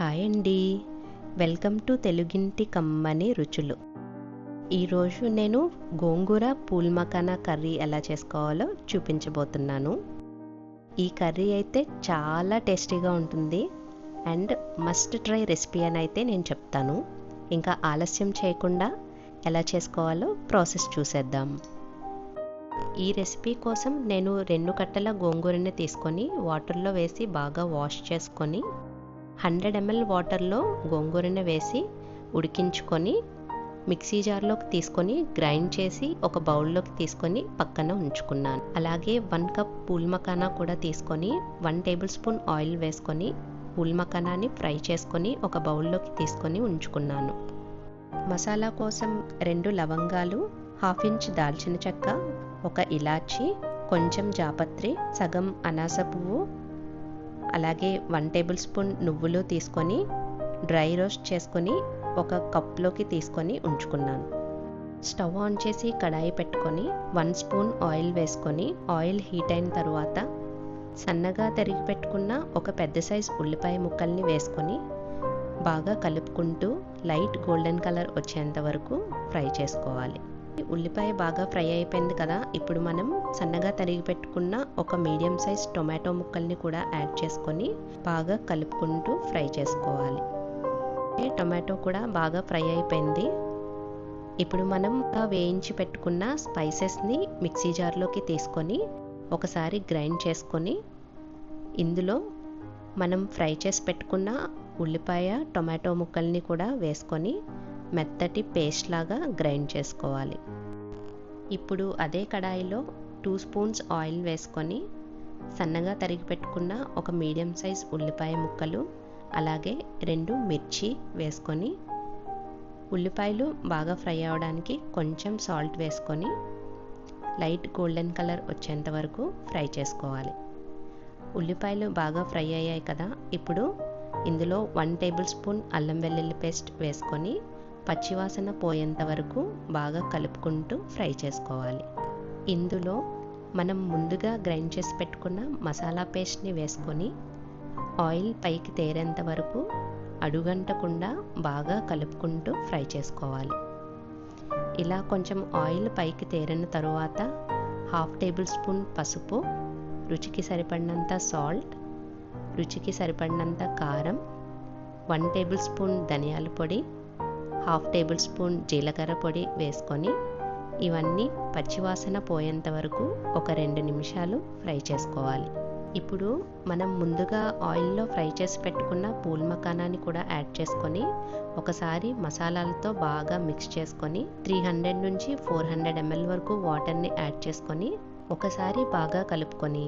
Hi అండి. Welcome to తెలుగింటి కమ్మని రుచులు. ఈరోజు నేను గోంగూర పూల్మకానా కర్రీ ఎలా చేసుకోవాలో చూపించబోతున్నాను. ఈ కర్రీ అయితే చాలా టేస్టీగా ఉంటుంది. అండ్ మస్ట్ ట్రై రెసిపీ అని అయితే నేను చెప్తాను. ఇంకా ఆలస్యం చేయకుండా ఎలా చేసుకోవాలో ప్రాసెస్ చూసేద్దాం. ఈ రెసిపీ కోసం నేను రెండు కట్టల గోంగూరని తీసుకొని వాటర్లో వేసి బాగా వాష్ చేసుకొని హండ్రెడ్ ఎంఎల్ వాటర్లో గోంగూరను వేసి ఉడికించుకొని మిక్సీ జార్లోకి తీసుకొని గ్రైండ్ చేసి ఒక బౌల్లోకి తీసుకొని పక్కన ఉంచుకున్నాను. అలాగే వన్ కప్ పూల్ మకానా కూడా తీసుకొని వన్ టేబుల్ స్పూన్ ఆయిల్ వేసుకొని పూల్ మకానాని ఫ్రై చేసుకొని ఒక బౌల్లోకి తీసుకొని ఉంచుకున్నాను. మసాలా కోసం రెండు లవంగాలు హాఫ్ ఇంచ్ దాల్చిన చెక్క ఒక ఇలాచి కొంచెం జాపత్రి సగం అనాస పువ్వు అలాగే వన్ టేబుల్ స్పూన్ నువ్వులు తీసుకొని డ్రై రోస్ట్ చేసుకొని ఒక కప్లోకి తీసుకొని ఉంచుకున్నాను. స్టవ్ ఆన్ చేసి కడాయి పెట్టుకొని వన్ స్పూన్ ఆయిల్ వేసుకొని ఆయిల్ హీట్ అయిన తర్వాత సన్నగా తరిగి పెట్టుకున్న ఒక పెద్ద సైజ్ ఉల్లిపాయ ముక్కల్ని వేసుకొని బాగా కలుపుకుంటూ లైట్ గోల్డెన్ కలర్ వచ్చేంత వరకు ఫ్రై చేసుకోవాలి. ఉల్లిపాయ బాగా ఫ్రై అయిపోయింది కదా. ఇప్పుడు మనం సన్నగా తరిగి పెట్టుకున్న ఒక మీడియం సైజ్ టొమాటో ముక్కల్ని కూడా యాడ్ చేసుకొని బాగా కలుపుకుంటూ ఫ్రై చేసుకోవాలి. టొమాటో కూడా బాగా ఫ్రై అయిపోయింది. ఇప్పుడు మనం వేయించి పెట్టుకున్న స్పైసెస్ని మిక్సీ జార్లోకి తీసుకొని ఒకసారి గ్రైండ్ చేసుకొని ఇందులో మనం ఫ్రై చేసి పెట్టుకున్న ఉల్లిపాయ టొమాటో ముక్కల్ని కూడా వేసుకొని మెత్తటి పేస్ట్ లాగా గ్రైండ్ చేసుకోవాలి. ఇప్పుడు అదే కడాయిలో టూ స్పూన్స్ ఆయిల్ వేసుకొని సన్నగా తరిగి పెట్టుకున్న ఒక మీడియం సైజ్ ఉల్లిపాయ ముక్కలు అలాగే రెండు మిర్చి వేసుకొని ఉల్లిపాయలు బాగా ఫ్రై అవ్వడానికి కొంచెం సాల్ట్ వేసుకొని లైట్ గోల్డెన్ కలర్ వచ్చేంత వరకు ఫ్రై చేసుకోవాలి. ఉల్లిపాయలు బాగా ఫ్రై అయ్యాయి కదా ఇప్పుడు ఇందులో వన్ టేబుల్ స్పూన్ అల్లం వెల్లుల్లి పేస్ట్ వేసుకొని పచ్చివాసన పోయేంత వరకు బాగా కలుపుకుంటూ ఫ్రై చేసుకోవాలి. ఇందులో మనం ముందుగా గ్రైండ్ చేసి పెట్టుకున్న మసాలా పేస్ట్ని వేసుకొని ఆయిల్ పైకి తేరేంత వరకు అడుగంటకుండా బాగా కలుపుకుంటూ ఫ్రై చేసుకోవాలి. ఇలా కొంచెం ఆయిల్ పైకి తేరిన తరువాత హాఫ్ టేబుల్ స్పూన్ పసుపు రుచికి సరిపడినంత సాల్ట్ రుచికి సరిపడినంత కారం వన్ టేబుల్ స్పూన్ ధనియాల పొడి హాఫ్ టేబుల్ స్పూన్ జీలకర్ర పొడి వేసుకొని ఇవన్నీ పచ్చివాసన పోయేంత వరకు ఒక రెండు నిమిషాలు ఫ్రై చేసుకోవాలి. ఇప్పుడు మనం ముందుగా ఆయిల్లో ఫ్రై చేసి పెట్టుకున్న పూల్ మకానాన్ని కూడా యాడ్ చేసుకొని ఒకసారి మసాలాలతో బాగా మిక్స్ చేసుకొని త్రీ హండ్రెడ్ నుంచి ఫోర్ హండ్రెడ్ ఎంఎల్ వరకు వాటర్ని యాడ్ చేసుకొని ఒకసారి బాగా కలుపుకొని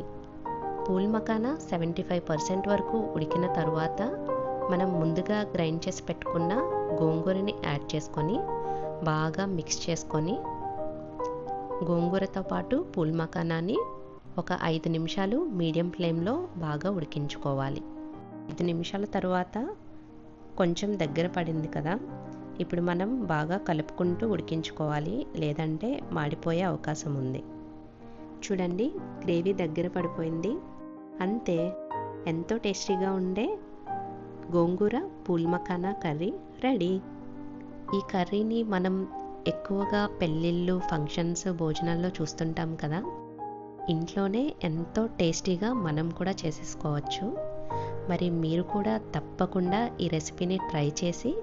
phool makhana seventy five percent వరకు ఉడికిన తరువాత మనం ముందుగా గ్రైండ్ చేసి పెట్టుకున్న గోంగూరని యాడ్ చేసుకొని బాగా మిక్స్ చేసుకొని గోంగూరతో పాటు పూల్ మకానాన్ని ఒక ఐదు నిమిషాలు మీడియం ఫ్లేమ్లో బాగా ఉడికించుకోవాలి. ఐదు నిమిషాల తర్వాత కొంచెం దగ్గర పడింది కదా ఇప్పుడు మనం బాగా కలుపుకుంటూ ఉడికించుకోవాలి లేదంటే మాడిపోయే అవకాశం ఉంది. చూడండి గ్రేవీ దగ్గర పడిపోయింది. అంతే ఎంతో టేస్టీగా ఉండే గోంగూర పుల్మకానా కర్రీ రెడీ ఈ కర్రీని మనం ఎక్కువగా పెళ్ళిళ్ళు ఫంక్షన్స్ భోజనాల్లో చూస్తుంటాం కదా. ఇంట్లోనే ఎంతో టేస్టీగా మనం కూడా చేసేసుకోవచ్చు. మరి మీరు కూడా తప్పకుండా ఈ రెసిపీని ట్రై చేసి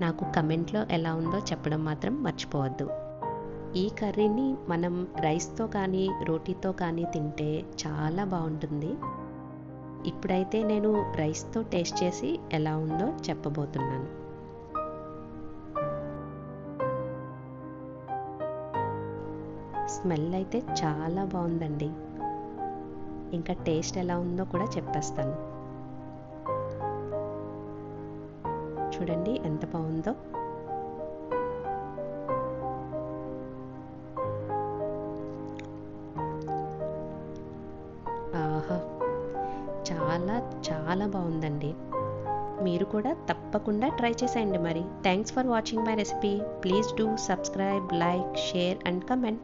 నాకు కమెంట్లో ఎలా ఉందో చెప్పడం మాత్రం మర్చిపోవద్దు. ఈ కర్రీని మనం రైస్తో కానీ రోటీతో కానీ తింటే చాలా బాగుంటుంది. ఇప్పుడైతే నేను రైస్తో టేస్ట్ చేసి ఎలా ఉందో చెప్పబోతున్నాను. స్మెల్ అయితే చాలా బాగుందండి. ఇంకా టేస్ట్ ఎలా ఉందో కూడా చెప్పేస్తాను. చూడండి ఎంత బాగుందో. ఆహా చాలా చాలా బాగుందండి. మీరు కూడా తప్పకుండా ట్రై చేసేయండి మరి. Thanks for watching my recipe please do subscribe like share and comment